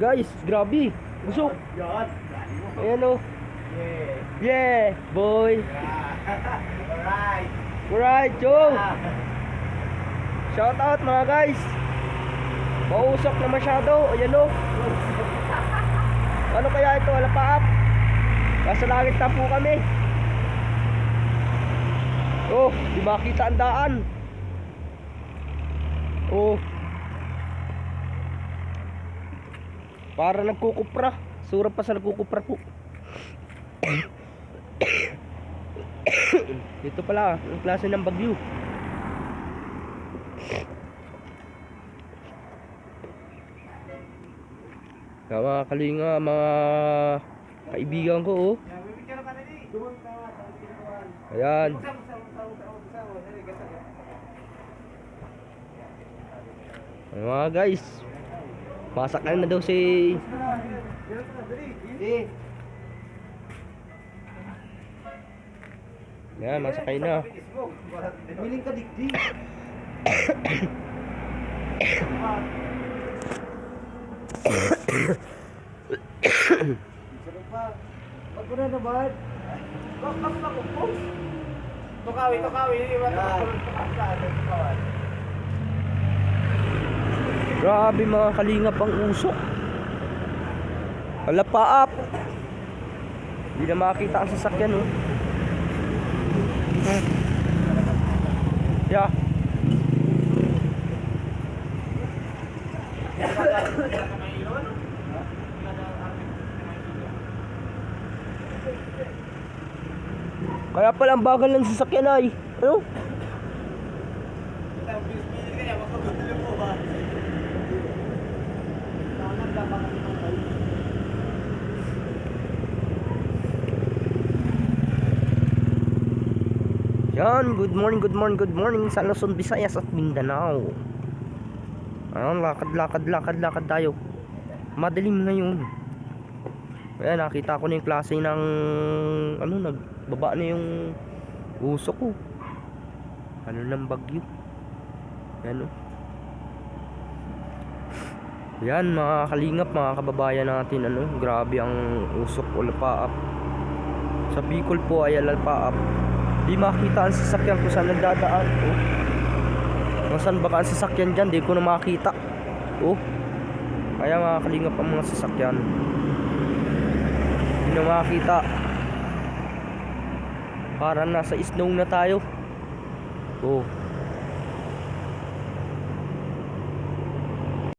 Guys, grabe. Busok. Yan. Ayan o. Yeah. Yeah, boy. Alright. Alright, Joe. Shout out mga guys. Mausok na masyado. Ayan o. Ano kaya ito? Wala pa up. Nasa langit na po kami. Oh, di makita ang daan. Oh. Para nagkukupra. Surap pa sa nagkukupra po. Dito pala, ang klase ng bagyo. Kaya mga kalinga, mga kaibigan ko oh. Ayan. Ayan mga guys. Pasakay na daw si Eh. Yan, masakay na. Miling ka digdi. Sarap pa. Pag ko na naman. Bakit na ko po? Tukawi, tukawi. Iwan na ko. Tukawi. Grabe mga kalingap ang usok. Wala pa up. Hindi na makita ang sasakyan oh. Yeah. Kaya pala ang bagal ng sasakyan ay. Ano? Yan, good morning, good morning, good morning sa Luzon, Visayas at Mindanao. Ano, lakad, lakad, lakad, lakad tayo. Madilim ngayon. Ayan, nakita ko na yung klase ng ano, nagbaba na yung usok ko. Ano ng bagyo. Yan oh. Yan mga kalingap, mga kababayan natin ano, grabe ang usok o lapaap. Sa Bicol po ay lapaap. Di makita ang sasakyan kung saan nagdadaan. Oh. Kung saan baka ang sasakyan dyan, di ko na makita. Oh. Kaya mga kalingap ang mga sasakyan. Di na makita. Para nasa snow na tayo. Oh.